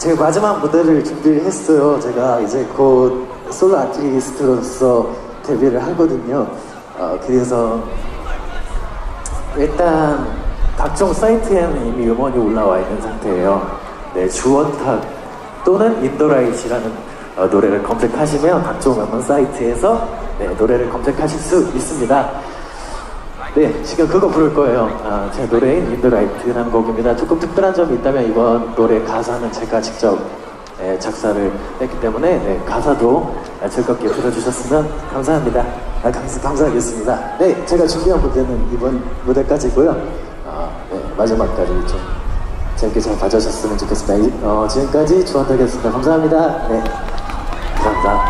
제가 마지막 무대를 준비를 했어요. 제가 이제 곧 솔로 아티스트로서 데뷔를 하거든요. 어, 그래서 일단 각종 사이트에는 이미 음원이 올라와 있는 상태예요. 네, 주원탁 또는 인더라이트라는 어, 노래를 검색하시면 각종 음원 사이트에서 네, 노래를 검색하실 수 있습니다. 네, 지금 그거 부를 거예요. 아, 제 노래인 인더라이트라는 곡입니다. 조금 특별한 점이 있다면 이번 노래 가사는 제가 직접 예, 작사를 했기 때문에 네, 가사도 즐겁게 들어주셨으면 감사합니다. 아, 감사, 감사하겠습니다. 네, 제가 준비한 무대는 이번 무대까지고요. 아, 네, 마지막까지 좀 재밌게 잘 봐주셨으면 좋겠습니다. 이- 어, 지금까지 주원탁이었습니다. 감사합니다. 네, 감사합니다.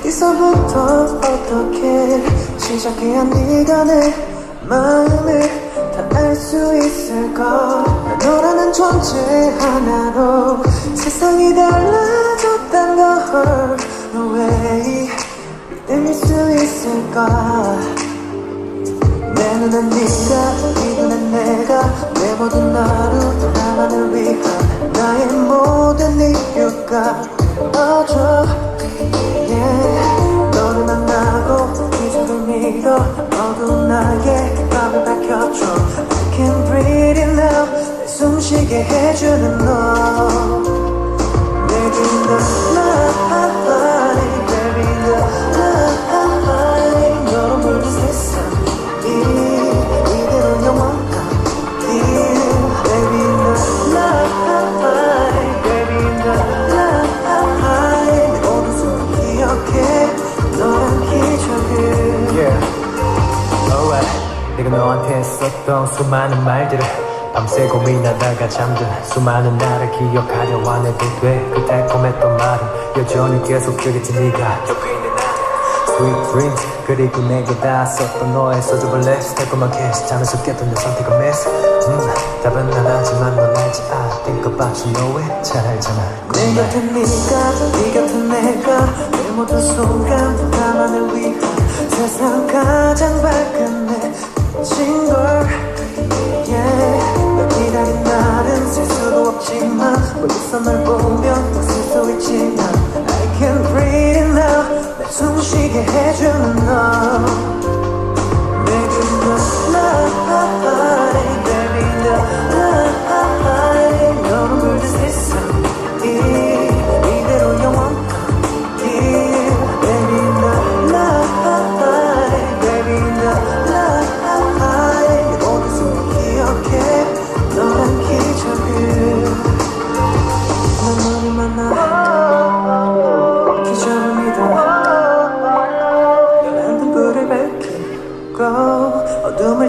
어디서부터 어떻게 시작해야 네가 내 마음을 다 알 수 있을까? 난 너라는 존재 하나로 세상이 달라졌단 걸너왜 믿을 수 있을까? 내 눈엔 네가 네 눈엔 내가 내 모든 하루 나만을 위한 나의 모든 이유가 어 숨쉬게 해주는 너 Baby the light Baby the light 너로 물든 세상 이- 이대로 영원하길 Baby the light Baby the light 내 모든 순간 기억해 너란 기적을 Yeah. Alright. 내가 너한테 했었던 수많은 말들을 밤새 고민하다가 잠든 수많은 나를 기억하려 안 해도 돼. 그 달콤했던 말은 여전히 계속되겠지. 네가 옆에 있는 나를. Sweet dreams. 그리고 내게 닿았었던 너의 소주벌레 달콤하게 잠에서 깼던 내 선택은 miss 음, 답은 안 하지만 넌 알지. I think about you know it. 잘 알잖아. 내 곁에 네가 네 곁에 내가 내 모든 순간 나만을 위한 세상 가장 밝은 내 내 숨쉬게 해주는 너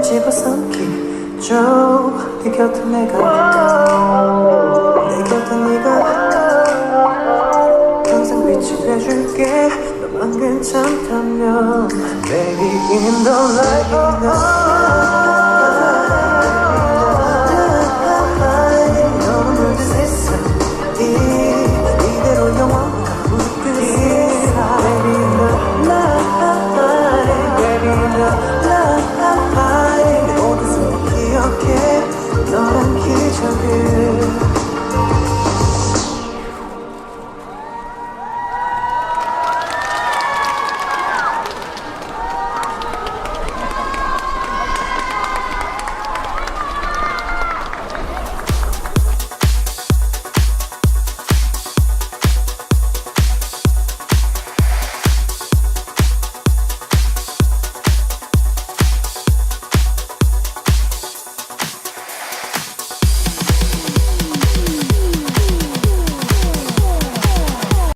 집어삼키죠 네 곁에 내가 내 곁에 네가 항상 빛이 돼줄게. 너만 괜찮다면. Baby in the light